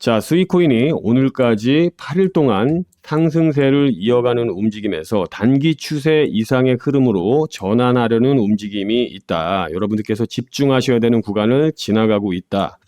자, 스위코인이 오늘까지 8일 동안 상승세를 이어가는 움직임에서 단기 추세 이상의 흐름으로 전환하려는 움직임이 있다. 여러분들께서 집중하셔야 되는 구간을 지나가고 있다.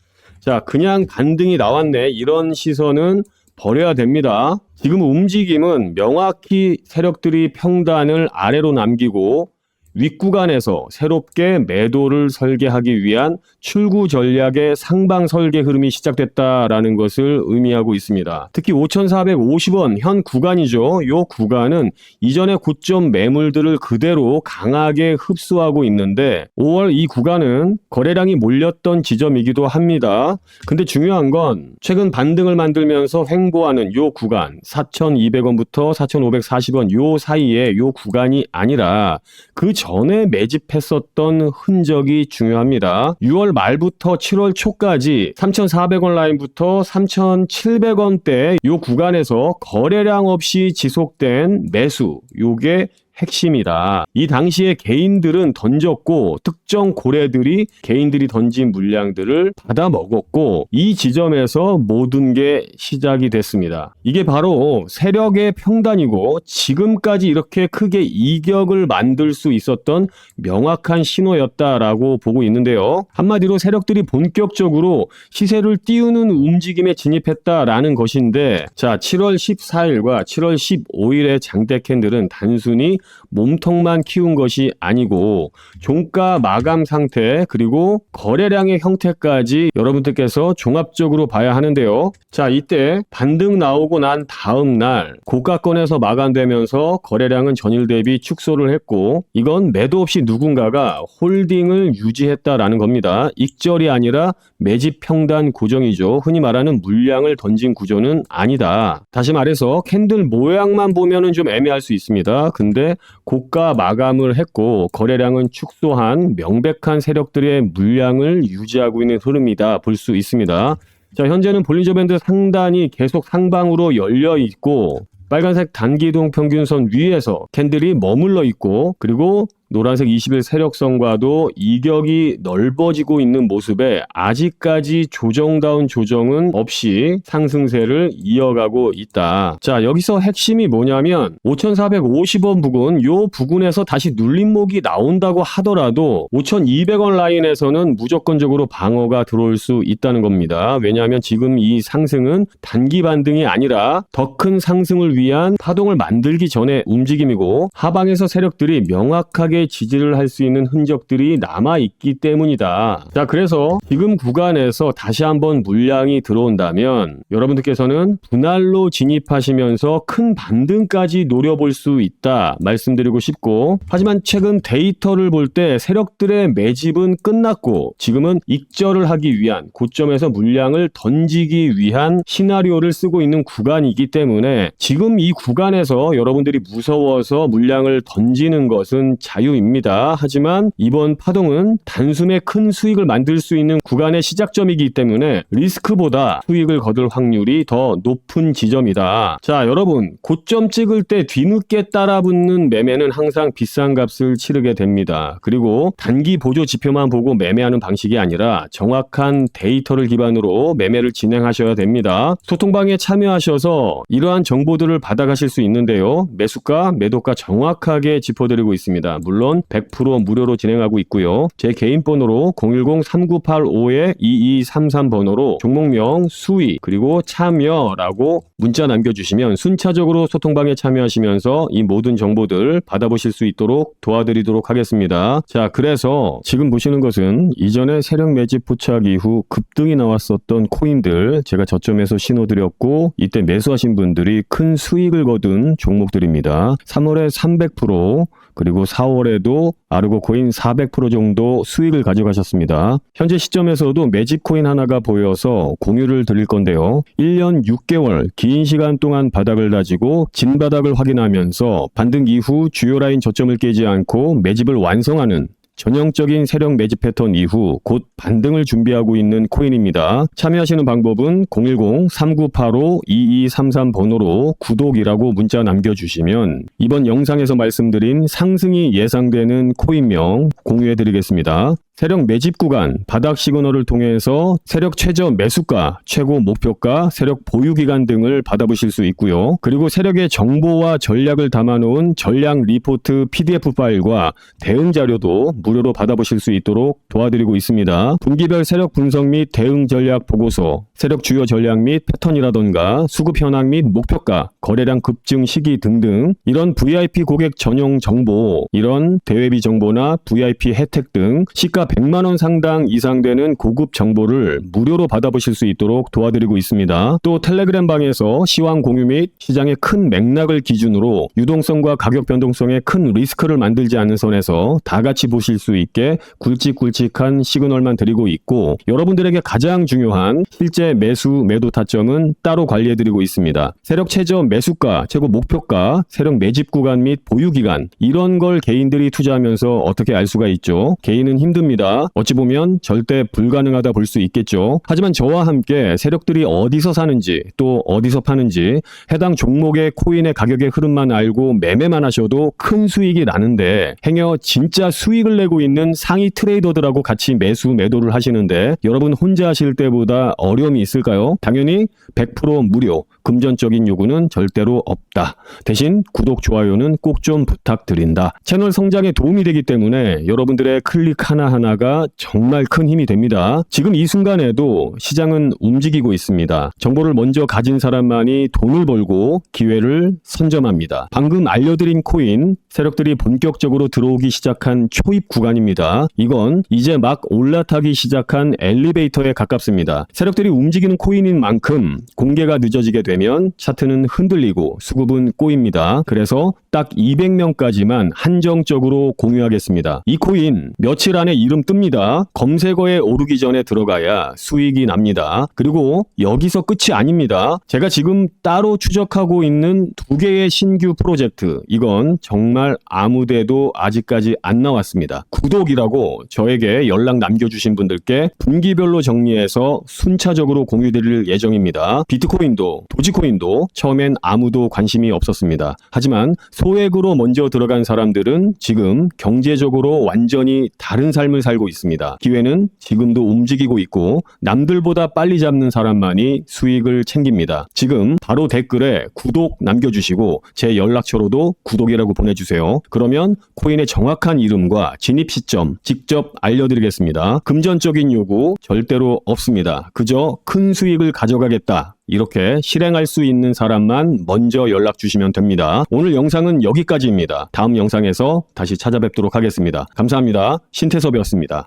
자, 그냥 반등이 나왔네. 이런 시선은 버려야 됩니다. 지금 움직임은 명확히 세력들이 평단을 아래로 남기고 윗구간에서 새롭게 매도를 설계하기 위한 출구 전략의 상방 설계 흐름이 시작됐다라는 것을 의미하고 있습니다. 특히 5,450원 현 구간이죠. 이 구간은 이전의 고점 매물들을 그대로 강하게 흡수하고 있는데 5월 이 구간은 거래량이 몰렸던 지점이기도 합니다. 근데 중요한 건 최근 반등을 만들면서 횡보하는 이 구간 4,200원부터 4,540원 요 사이에 요 구간이 아니라 그 전에 매집했었던 흔적이 중요합니다. 6월 말부터 7월 초까지 3,400원 라인부터 3,700원대 요 구간에서 거래량 없이 지속된 매수 요게 핵심이다. 이 당시에 개인들은 던졌고 특정 고래들이 개인들이 던진 물량들을 받아 먹었고 이 지점에서 모든 게 시작이 됐습니다. 이게 바로 세력의 평단이고 지금까지 이렇게 크게 이격을 만들 수 있었던 명확한 신호였다라고 보고 있는데요. 한마디로 세력들이 본격적으로 시세를 띄우는 움직임에 진입했다라는 것인데 자 7월 14일과 7월 15일의 장대 캔들은 단순히 몸통만 키운 것이 아니고 종가 마감 상태 그리고 거래량의 형태까지 여러분들께서 종합적으로 봐야 하는데요. 자, 이때 반등 나오고 난 다음 날 고가권에서 마감되면서 거래량은 전일 대비 축소를 했고 이건 매도 없이 누군가가 홀딩을 유지했다라는 겁니다. 익절이 아니라 매집 평단 고정이죠. 흔히 말하는 물량을 던진 구조는 아니다. 다시 말해서 캔들 모양만 보면은 좀 애매할 수 있습니다. 근데 고가 마감을 했고 거래량은 축소한 명백한 세력들의 물량을 유지하고 있는 흐름이다 볼 수 있습니다. 자, 현재는 볼리저 밴드 상단이 계속 상방으로 열려 있고 빨간색 단기동 평균선 위에서 캔들이 머물러 있고 그리고 노란색 20일 세력선과도 이격이 넓어지고 있는 모습에 아직까지 조정다운 조정은 없이 상승세를 이어가고 있다. 자, 여기서 핵심이 뭐냐면 5,450원 부근 요 부근에서 다시 눌림목이 나온다고 하더라도 5,200원 라인에서는 무조건적으로 방어가 들어올 수 있다는 겁니다. 왜냐하면 지금 이 상승은 단기 반등이 아니라 더 큰 상승을 위한 파동을 만들기 전에 움직임이고 하방에서 세력들이 명확하게 지지를 할 수 있는 흔적들이 남아 있기 때문이다. 자, 그래서 지금 구간에서 다시 한번 물량이 들어온다면 여러분들께서는 분할로 진입하시면서 큰 반등까지 노려볼 수 있다 말씀드리고 싶고 하지만 최근 데이터를 볼 때 세력들의 매집은 끝났고 지금은 익절을 하기 위한 고점에서 물량을 던지기 위한 시나리오를 쓰고 있는 구간이기 때문에 지금 이 구간에서 여러분들이 무서워서 물량을 던지는 것은 자유 입니다. 하지만 이번 파동은 단숨에 큰 수익을 만들 수 있는 구간의 시작점이기 때문에 리스크보다 수익을 거둘 확률이 더 높은 지점이다. 자, 여러분, 고점 찍을 때 뒤늦게 따라붙는 매매는 항상 비싼 값을 치르게 됩니다. 그리고 단기 보조 지표만 보고 매매하는 방식이 아니라 정확한 데이터를 기반으로 매매를 진행하셔야 됩니다. 소통방에 참여하셔서 이러한 정보들을 받아가실 수 있는데요. 매수가, 매도가 정확하게 짚어드리고 있습니다. 물론 100% 무료로 진행하고 있고요. 제 개인 번호로 010-3985-2233 번호로 종목명, 수익, 그리고 참여라고 문자 남겨주시면 순차적으로 소통방에 참여하시면서 이 모든 정보들 받아보실 수 있도록 도와드리도록 하겠습니다. 자, 그래서 지금 보시는 것은 이전에 세력 매집 포착 이후 급등이 나왔었던 코인들 제가 저점에서 신호드렸고 이때 매수하신 분들이 큰 수익을 거둔 종목들입니다. 3월에 300% 그리고 4월에도 아르고 코인 400% 정도 수익을 가져가셨습니다. 현재 시점에서도 매집 코인 하나가 보여서 공유를 드릴 건데요. 1년 6개월 긴 시간 동안 바닥을 다지고 진 바닥을 확인하면서 반등 이후 주요 라인 저점을 깨지 않고 매집을 완성하는 전형적인 세력 매집 패턴 이후 곧 반등을 준비하고 있는 코인입니다. 참여하시는 방법은 010-3985-2233 번호로 구독이라고 문자 남겨주시면 이번 영상에서 말씀드린 상승이 예상되는 코인명 공유해 드리겠습니다. 세력 매집 구간, 바닥 시그널을 통해서 세력 최저 매수가, 최고 목표가, 세력 보유 기간 등을 받아보실 수 있고요. 그리고 세력의 정보와 전략을 담아놓은 전략 리포트 PDF 파일과 대응 자료도 무료로 받아보실 수 있도록 도와드리고 있습니다. 분기별 세력 분석 및 대응 전략 보고서, 세력 주요 전략 및 패턴이라던가 수급 현황 및 목표가, 거래량 급증 시기 등등 이런 VIP 고객 전용 정보, 이런 대외비 정보나 VIP 혜택 등 시가 100만 원 상당 이상 되는 고급 정보를 무료로 받아보실 수 있도록 도와드리고 있습니다. 또 텔레그램 방에서 시황 공유 및 시장의 큰 맥락을 기준으로 유동성과 가격 변동성에 큰 리스크를 만들지 않는 선에서 다 같이 보실 수 있게 굵직굵직한 시그널만 드리고 있고 여러분들에게 가장 중요한 실제 매수 매도 타점은 따로 관리해드리고 있습니다. 세력 최저 매수가, 최고 목표가, 세력 매집 구간 및 보유 기간 이런 걸 개인들이 투자하면서 어떻게 알 수가 있죠? 개인은 힘듭니다. 어찌 보면 절대 불가능하다 볼 수 있겠죠. 하지만 저와 함께 세력들이 어디서 사는지 또 어디서 파는지 해당 종목의 코인의 가격의 흐름만 알고 매매만 하셔도 큰 수익이 나는데 행여 진짜 수익을 내고 있는 상위 트레이더들하고 같이 매수 매도를 하시는데 여러분 혼자 하실 때보다 어려움이 있을까요? 당연히 100% 무료 금전적인 요구는 절대로 없다. 대신 구독, 좋아요는 꼭 좀 부탁드린다. 채널 성장에 도움이 되기 때문에 여러분들의 클릭 하나하나 가 정말 큰 힘이 됩니다. 지금 이 순간에도 시장은 움직이고 있습니다. 정보를 먼저 가진 사람만이 돈을 벌고 기회를 선점합니다. 방금 알려드린 코인, 세력들이 본격적으로 들어오기 시작한 초입 구간입니다. 이건 이제 막 올라타기 시작한 엘리베이터에 가깝습니다. 세력들이 움직이는 코인인 만큼 공개가 늦어지게 되면 차트는 흔들리고 수급은 꼬입니다. 그래서 딱 200명까지만 한정적으로 공유하겠습니다. 이 코인 며칠 안에 이름 뜹니다. 검색어에 오르기 전에 들어가야 수익이 납니다. 그리고 여기서 끝이 아닙니다. 제가 지금 따로 추적하고 있는 두 개의 신규 프로젝트. 이건 정말 아무데도 아직까지 안 나왔습니다. 구독이라고 저에게 연락 남겨주신 분들께 분기별로 정리해서 순차적으로 공유드릴 예정입니다. 비트코인도 도지코인도 처음엔 아무도 관심이 없었습니다. 하지만 소액으로 먼저 들어간 사람들은 지금 경제적으로 완전히 다른 삶을 살고 있습니다. 기회는 지금도 움직이고 있고 남들보다 빨리 잡는 사람만이 수익을 챙깁니다. 지금 바로 댓글에 구독 남겨주시고 제 연락처로도 구독이라고 보내주세요. 그러면 코인의 정확한 이름과 진입 시점 직접 알려드리겠습니다. 금전적인 요구 절대로 없습니다. 그저 큰 수익을 가져가겠다. 이렇게 실행할 수 있는 사람만 먼저 연락 주시면 됩니다. 오늘 영상은 여기까지입니다. 다음 영상에서 다시 찾아뵙도록 하겠습니다. 감사합니다. 신태섭이었습니다.